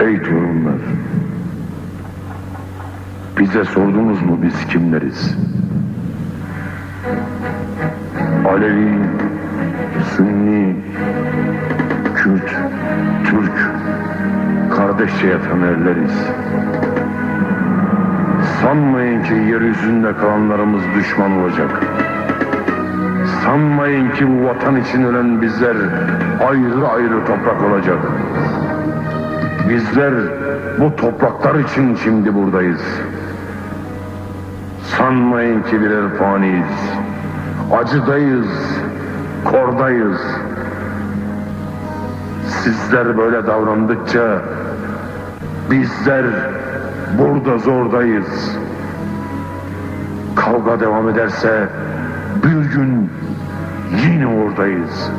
Ey torunlar! Bize sordunuz mu biz kimleriz? Alevi, Sünni, Kürt, Türk, kardeşçe yatan erleriz. Sanmayın ki yeryüzünde kalanlarımız düşman olacak. Sanmayın ki bu vatan için ölen bizler ayrı ayrı toprak olacak. Bizler bu topraklar için şimdi buradayız. Sanmayın ki birer faniyiz. Acıdayız, kordayız. Sizler böyle davrandıkça bizler burada zordayız. Kavga devam ederse bir gün yine oradayız.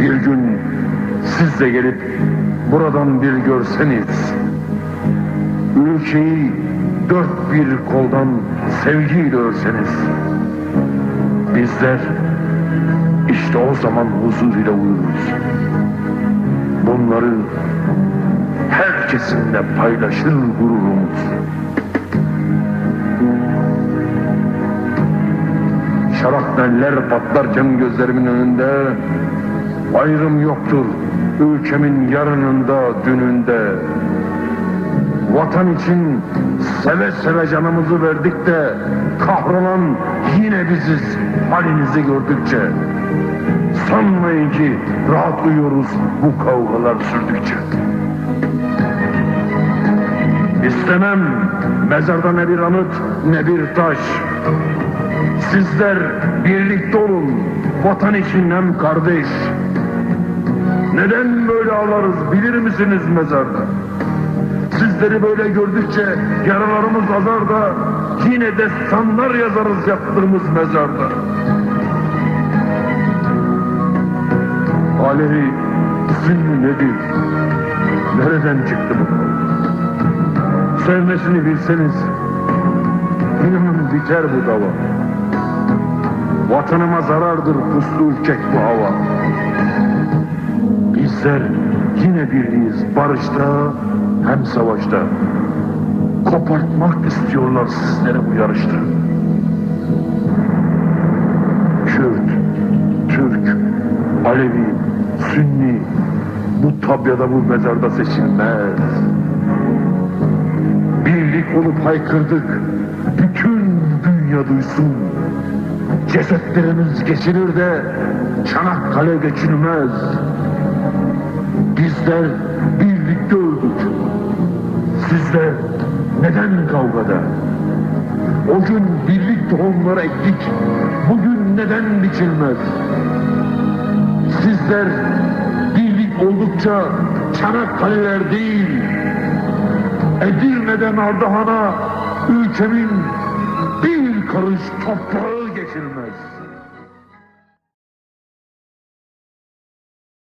Bir gün siz de gelip buradan bir görseniz, ülkeyi dört bir koldan sevgiyle örseniz, bizler işte o zaman huzur ile uyuruz. Bunları herkesinle paylaşır gururumuz. Şarapneller patlarken gözlerimin önünde ayrım yoktur ülkemin yarınında dününde. Vatan için seve seve canımızı verdik de kahrolan yine biziz halinizi gördükçe. Sanmayın ki rahat uyuyoruz bu kavgalar sürdükçe. İstemem mezarda ne bir anıt ne bir taş. Sizler birlikte olun vatan için hem kardeş. Neden böyle ağlarız bilir misiniz mezarda? Sizleri böyle gördükçe yaralarımız azar da yine destanlar yazarız yaptığımız mezarda. Alevi Sünni nedir? Nereden çıktı bu? Sevmesini bilseniz inanın biter bu dava. Vatanıma zarardır puslu ürkek bu hava. Bizler yine birliyiz barışta hem savaşta. Kopartmak istiyorlar sizleri bu yarışta. Kürt, Türk, Alevi, Sünni bu tabyada bu mezarda seçilmez. Birlik olup haykırdık. Bütün dünya duysun. Cesetlerimiz geçilir de Çanakkale geçilmez. Bizler birlikte öldük. Sizler neden kavgada? O gün birlik tohumları ektik. Bugün neden biçilmez? Sizler birlik oldukça Çanakkale'ler değil, Edirne'den Ardahan'a ülkemin bir karış toprağı